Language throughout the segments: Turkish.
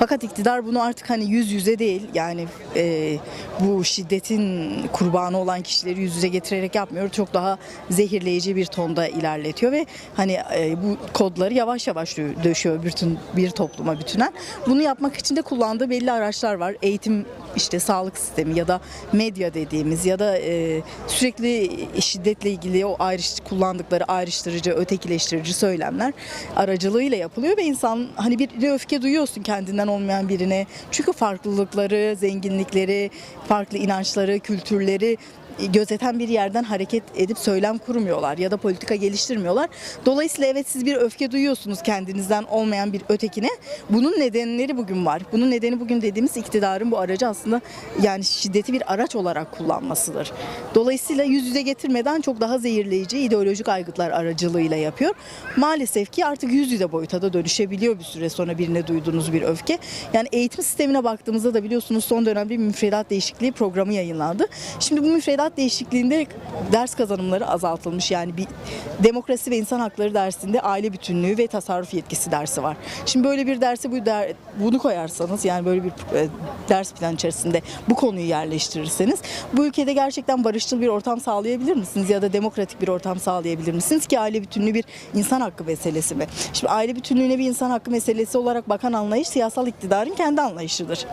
Fakat iktidar bunu artık hani yüz yüze değil yani e, bu şiddetin kurbanı olan kişileri yüz yüze getirerek yapmıyor. Çok daha zehirleyici bir tonda ilerletiyor ve hani e, bu kodları yavaş yavaş dö- döşüyor bütün bir topluma bütünen. Bunu yapmak için de kullandığı belli araçlar var. Eğitim işte sağlık sistemi ya da medya dediğimiz ya da e, sürekli şiddetle ilgili o ayrış kullandıkları ayrıştırıcı, ötekileştirici söylemler aracılığıyla yapılıyor ve insan hani bir öfke duyuyorsun kendinden olmayan birine. Çünkü farklılıkları, zenginlikleri, farklı inançları, kültürleri gözeten bir yerden hareket edip söylem kurmuyorlar ya da politika geliştirmiyorlar. Dolayısıyla evet siz bir öfke duyuyorsunuz kendinizden olmayan bir ötekine. Bunun nedenleri bugün var. Bunun nedeni bugün dediğimiz iktidarın bu aracı aslında yani şiddeti bir araç olarak kullanmasıdır. Dolayısıyla yüz yüze getirmeden çok daha zehirleyici ideolojik aygıtlar aracılığıyla yapıyor. Maalesef ki artık yüz yüze boyuta da dönüşebiliyor bir süre sonra birine duyduğunuz bir öfke. Yani eğitim sistemine baktığımızda da biliyorsunuz son dönemde bir müfredat değişikliği programı yayınlandı. Şimdi bu müfredat değişikliğinde ders kazanımları azaltılmış. Yani bir demokrasi ve insan hakları dersinde aile bütünlüğü ve tasarruf yetkisi dersi var. Şimdi böyle bir derse bu der, bunu koyarsanız yani böyle bir e, ders plan içerisinde bu konuyu yerleştirirseniz bu ülkede gerçekten barışçıl bir ortam sağlayabilir misiniz ya da demokratik bir ortam sağlayabilir misiniz ki aile bütünlüğü bir insan hakkı meselesi mi? Şimdi aile bütünlüğüne bir insan hakkı meselesi olarak bakan anlayış siyasal iktidarın kendi anlayışıdır.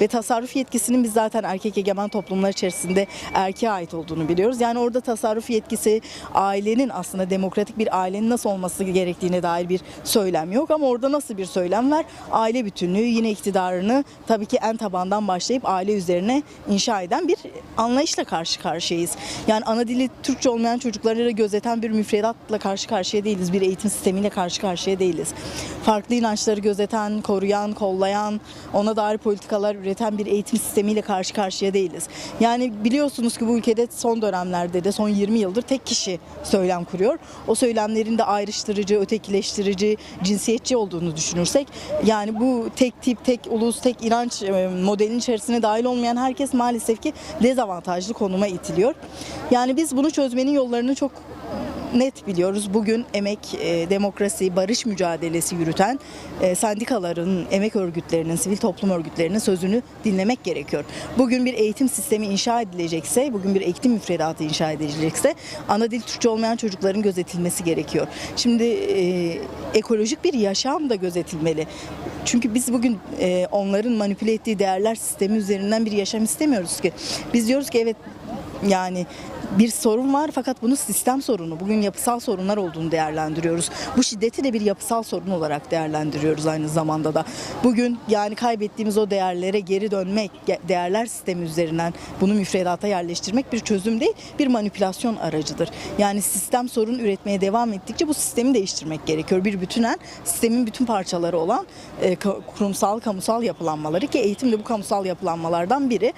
Ve tasarruf yetkisinin biz zaten erkek egemen toplumlar içerisinde erkeğe ait olduğunu biliyoruz. Yani orada tasarruf yetkisi ailenin aslında demokratik bir ailenin nasıl olması gerektiğine dair bir söylem yok ama orada nasıl bir söylem var? Aile bütünlüğü yine iktidarını tabii ki en tabandan başlayıp aile üzerine inşa eden bir anlayışla karşı karşıyayız. Yani ana dili Türkçe olmayan çocukları gözeten bir müfredatla karşı karşıya değiliz. Bir eğitim sistemiyle karşı karşıya değiliz. Farklı inançları gözeten, koruyan, kollayan, ona dair politikalar üreten bir eğitim sistemiyle karşı karşıya değiliz. Yani biliyorsunuz ki bu ülkede son dönemlerde de son 20 yıldır tek kişi söylem kuruyor. O söylemlerin de ayrıştırıcı, ötekileştirici, cinsiyetçi olduğunu düşünürsek yani bu tek tip, tek ulus, tek inanç e, modelin içerisine dahil olmayan herkes maalesef ki dezavantajlı konuma itiliyor. Yani biz bunu çözmenin yollarını çok net biliyoruz. Bugün emek, e, demokrasi, barış mücadelesi yürüten e, sendikaların, emek örgütlerinin, sivil toplum örgütlerinin sözünü dinlemek gerekiyor. Bugün bir eğitim sistemi inşa edilecekse, bugün bir eğitim müfredatı inşa edilecekse ana dil Türkçe olmayan çocukların gözetilmesi gerekiyor. Şimdi e, ekolojik bir yaşam da gözetilmeli. Çünkü biz bugün e, onların manipüle ettiği değerler sistemi üzerinden bir yaşam istemiyoruz ki. Biz diyoruz ki evet yani bir sorun var fakat bunu sistem sorunu, bugün yapısal sorunlar olduğunu değerlendiriyoruz. Bu şiddeti de bir yapısal sorun olarak değerlendiriyoruz aynı zamanda da. Bugün yani kaybettiğimiz o değerlere geri dönmek, değerler sistemi üzerinden bunu müfredata yerleştirmek bir çözüm değil, bir manipülasyon aracıdır. Yani sistem sorun üretmeye devam ettikçe bu sistemi değiştirmek gerekiyor. Bir bütünen sistemin bütün parçaları olan e, kurumsal, kamusal yapılanmaları ki eğitim de bu kamusal yapılanmalardan biri.